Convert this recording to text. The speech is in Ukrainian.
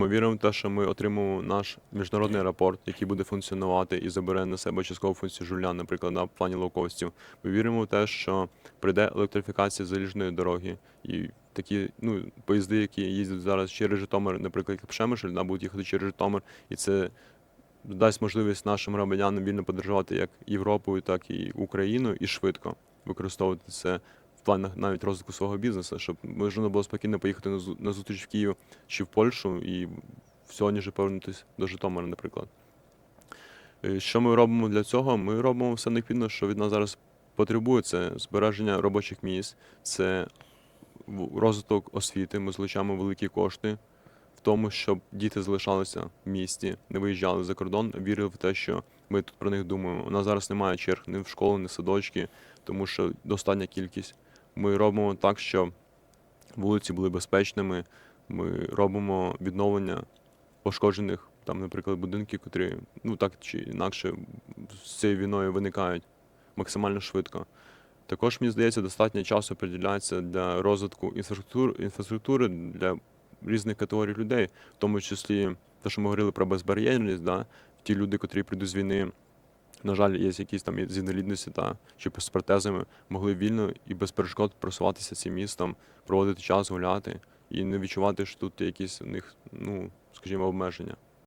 Ми віримо в те, що ми отримаємо наш міжнародний аеропорт, який буде функціонувати і забере на себе часткову функцію жуля, наприклад, в плані лоукостів. Ми віримо в те, що прийде електрифікація заліжної дороги, і такі ну, поїзди, які їздять зараз через Житомир, наприклад, Пшемишель, да, будуть їхати через Житомир, і це дасть можливість нашим громадянам вільно подорожувати як Європою, так і Україною, і швидко використовувати це в планах навіть розвитку свого бізнесу, щоб можна було спокійно поїхати на зу- на зустріч в Київ чи в Польщу і сьогодні ж повернутися до Житомира, наприклад. Е, Що ми робимо для цього? Ми робимо все необхідне, що від нас зараз потребує. Це збереження робочих місць, це розвиток освіти. Ми залучаємо великі кошти в тому, щоб діти залишалися в місті, не виїжджали за кордон, вірили в те, що ми тут про них думаємо. У нас зараз немає черг ні в школу, ні в садочки, тому що достатня кількість. Ми робимо так, щоб вулиці були безпечними. Ми робимо відновлення пошкоджених, там, наприклад, будинків, котрі ну так чи інакше з цією війною виникають максимально швидко. Також, мені здається, достатньо часу приділяється для розвитку інфраструктури для різних категорій людей, в тому числі те, що ми говорили про безбар'єрність, да? ті люди, котрі прийдуть з війни, на жаль, є якісь там з інвалідності та чи з протезами, могли вільно і без перешкод просуватися цим містом, проводити час, гуляти і не відчувати, що тут є якісь у них, ну, скажімо, обмеження.